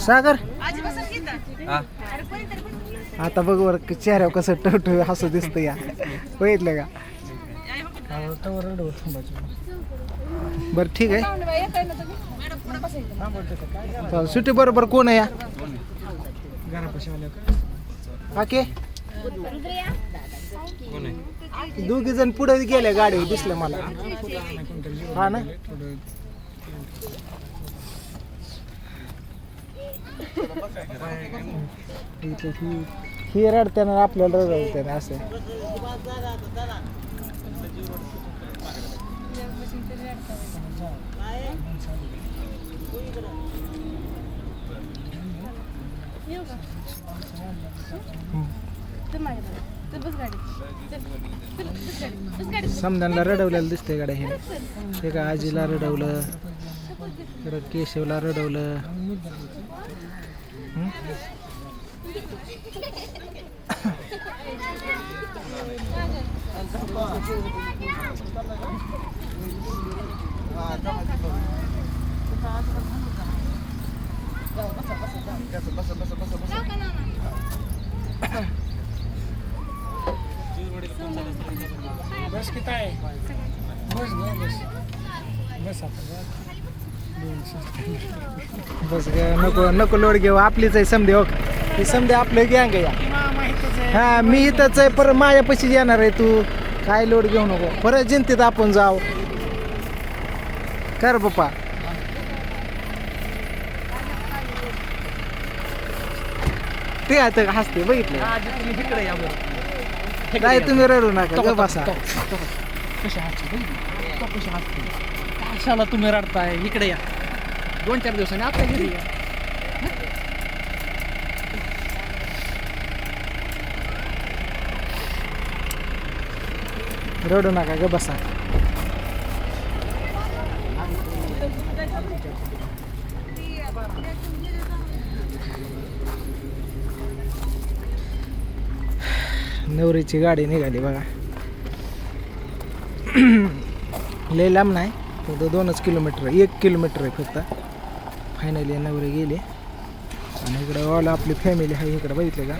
सागर? हा. आता बघ वर चेहऱ्यावर कसं टवटव हसू दिसतं या. बघितलं का? बरं ठीक आहे. सुट्टी बरोबर कोण आहे या? आहे दोघी जण पुढे गेले गाडी दिसलं मला. हा ना? इथं ही ही रडत्यानं आपल्याला रडवत्यानं असं. समजांना रडवलेलं दिसतंय गाड्या हे. हे का आजीला रडवलं? परत केशवला रडवलं. बस किती आहे? बस बस. बस आता. बस ग, नको नको लोड घेऊ. आपलीच आहे समधे हो. ही समधे आपलं गँग आहे या. हा मी इथंच आहे परत माझ्यापाशी येणार आहे तू. काय लोड घेऊ नको. परत जिंतीत आपण जाऊ. कर पप्पा ते आता हसते बघितलं तुम्ही काय तुम्ही रडू नका ग बसा. कशा हसते कशा हसते? कशाला तुम्ही रडताय? इकडे या. दोन चार दिवसांनी आता घरी या रडू नका ग बसा. नवरीची गाडी निघाली बघा. लय लांब नाही फक्त दोनच किलोमीटर आहे. एक किलोमीटर आहे फक्त. फायनली नवरे गेले. आणि इकडं ऑल आपली फॅमिली आहे इकडं बघितले का?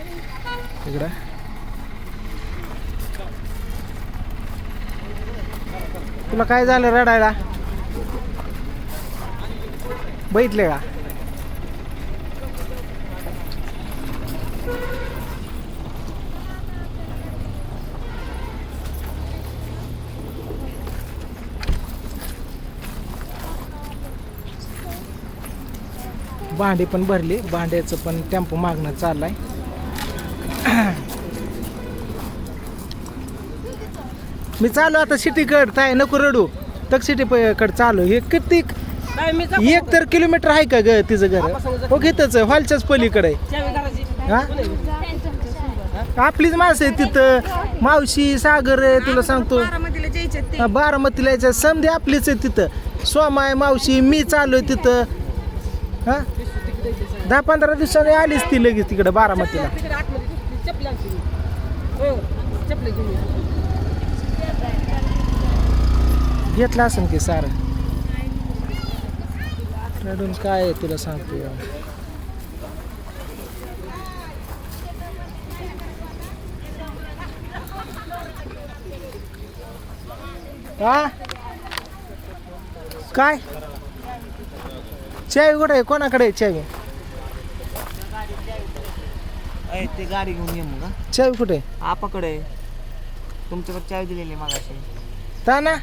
इकडं. तुला काय झालं रडायला? बघितले का? भांडी पण भरली. भांड्याचं पण टेम्पो मागणं चाललाय. मी चालू आता सिटीकड. काय नको रडू. तक सिटी कड चालू. हे किती एक तर किलोमीटर आहे का ग तिचं घर? हो घेतच. हॉलच्याच पलीकडे. आहे. हा? आपलीच माणसं आहे तिथं. मावशी सागर आहे तुला सांगतो. बारामतीला यायचं समधी आपलीच आहे तिथं. सोमा आहे मावशी मी चालू आहे तिथं. हा? दहा पंधरा दिवसांनी आलीच ती लगेच तिकडं बारामतीला. हो. घेतलं असेल की सारं? रडून काय आहे तुला सांगतो हा काय? चावी कुठे कोणाकडे चावी? अय ते गाडी घेऊन ये मग हा. चावी कुठे? आहे? आपाकडे आहे. तुमच्याकडे चावी दिलेली मागाशी. ता ना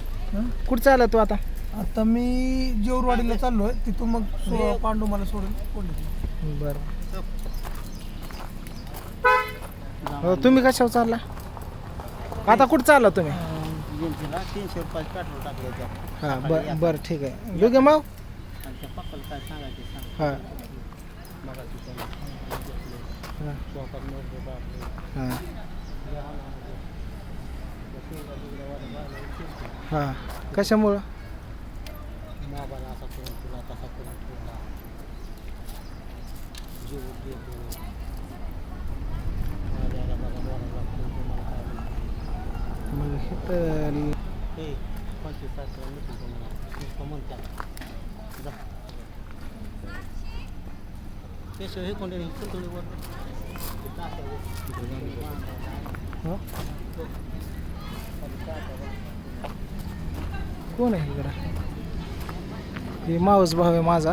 कुठं चालला तू आता? आता मी जेवरवाडीला चाललोय तिथून मग सो- पांडू मला सोडून कोल्हापूर. बर. हो तुम्ही कशावर चालला? आता कुठं चालला तुम्ही? तीनशे रुपयाचे पेट्रोल टाकले हा बर बर ठीक आहे. माव त्या पप्पाला काय सांगायचे सांग. हा. हा. हा हा कशामुळं मोबाईल असा करून त्याशिवाय हे कोण आहे इकडं हे मावस भाऊ आहे माझा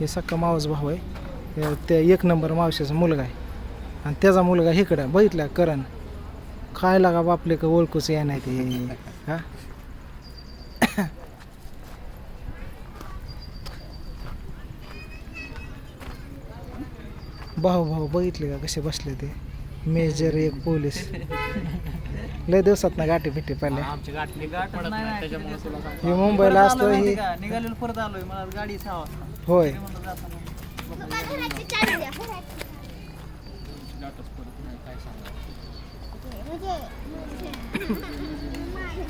हे सक्का मावस भाऊ आहे त्या एक नंबर मावशीचा मुलगा आहे आणि त्याचा मुलगा इकडं बघितला करण काय लागा बापले का ओळखूच या नाही ते हा भाऊ भाऊ बघितले का कसे बसले ते? मेजर एक पोलीस. लय दिवसात ना गाठी फिटी पाहिले आमची गाठ गाठ पडत नाही. त्याच्यामुळे तुला सांगतो. हे मुंबईला असतो ही निघालेलो परत आलोय. मला गाडी सहा वाजता होय. म्हणलं जाताना. गाठच पडत नाही काय सांगावं.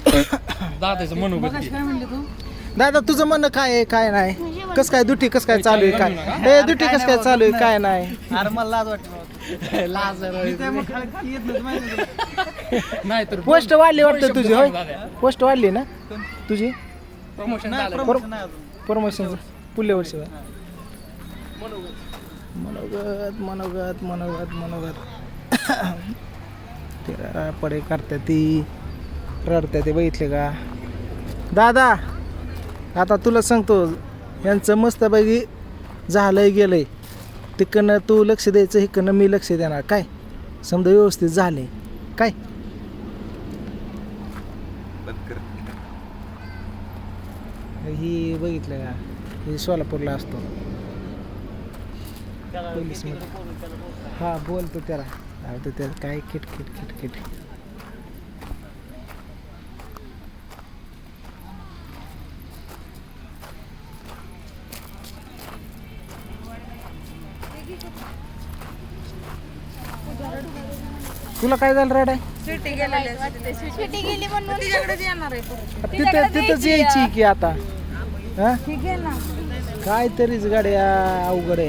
दादाचं. काय म्हणले तू? दादा तुझं म्हणणं काय आहे काय नाही? कस काय दुटी कस काय चालू आहे काय? हे दुटी कस काय चालू आहे काय नाही? अरे मला लाज वाटते लाज नाही तर पोस्ट वाढली वाटतं तुझी होय. पोस्ट वाढली ना? तुझी? प्रमोशन प्रमोशन पुढल्या वर्षी. मनोगत. मनोगत मनोगत मनोगत. ते पडे करतात ती. रडतात ते बघितले का? दादा आता तुला सांगतो यांचं मस्तपैकी झालंय गेलंय. तिकडनं तू लक्ष द्यायचं इकडनं मी लक्ष देणार. काय? समजा व्यवस्थित झाले. काय? ही बघितलं का? ही सोलापूरला असतो. पोलीस बोलतो. हा बोलतो त्याला. त्याला काय किट किट किट किट तुला काय झालं रड? आहे सुट्टी गेलेली सुट्टी गेली म्हणून. तिच्याकडेच येणार आहे परत. तिथं तिथंच यायची की आता? हा? ठीक आहे ना. काय तरीच गाड्या अवघड आहे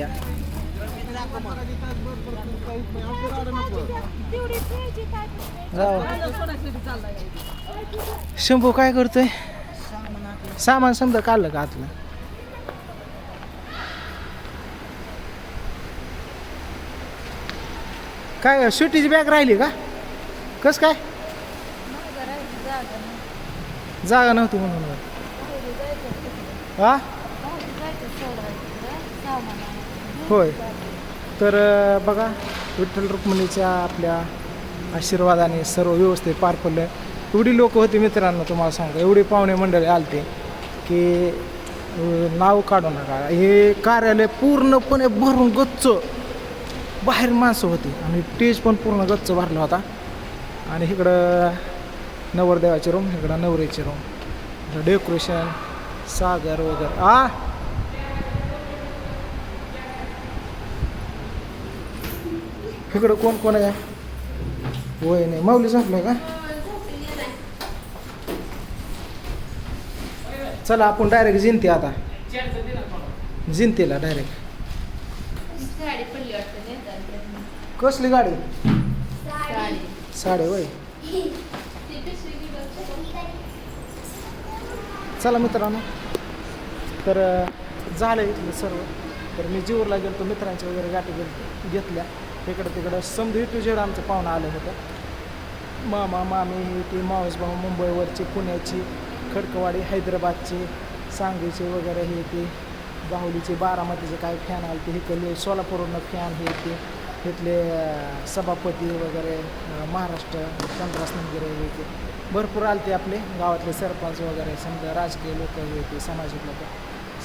जाऊ. शंभू काय करतोय? सामान समजा काढलं का आतलं? काय सुटीची बॅग राहिली का? कस काय? जागा नव्हती म्हणून. हा? होय. तर बघा विठ्ठल रुक्मिणीच्या आपल्या आशीर्वादाने सर्व व्यवस्थित पार पडलं. एवढी लोक होती मित्रांनो तुम्हाला सांगतो. एवढी पाहुणे मंडळी आलते की नाव काढू नका. हे कार्यालय पूर्णपणे भरून गच्च. बाहेर माणसं होती. आणि स्टेज पण पूर्ण गच्च भरला होता. आणि इकडं नवरदेवाची रूम इकडं नवरीची रूम डेकोरेशन सागर वगैरे. आ! इकडं कोण कोण आहे? होय नाही. माऊली झोपलाय का? चला आपण डायरेक्ट जिंती आता. जिंतीला डायरेक्ट कसली गाडी? साडे वय चला मित्रांनो तर झालं इथलं सर्व. तर मी जीवरला गेलो मित्रांची वगैरे गाठी घेत घेतल्या. इकडं तिकडं समधी टू झेड आमचं पाहुणं आलं होतं. मामा मामी ती मावस भाऊ मुंबईवरची पुण्याची खडकवाडी हैदराबादची सांगलीची वगैरे हे ते बाहुलीचे बारामतीचे काय फॅन आले ते इकडले सोलापूरवरनं फॅन हे ते. तिथले सभापती वगैरे महाराष्ट्र चंद्रास वगैरे हे ते भरपूर आले ते आपले गावातले सरपंच वगैरे समजा राजकीय लोक हे ते सामाजिक लोक.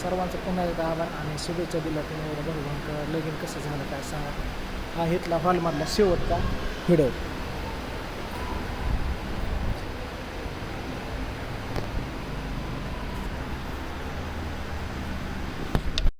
सर्वांचं पुन्हा एकदा आभार आणि शुभेच्छा दिल्या तुम्ही एवढं भरभरून लगीन कसं झालं काय सांगा. हा इथला हॉलमधला शेवटचा व्हिडिओ.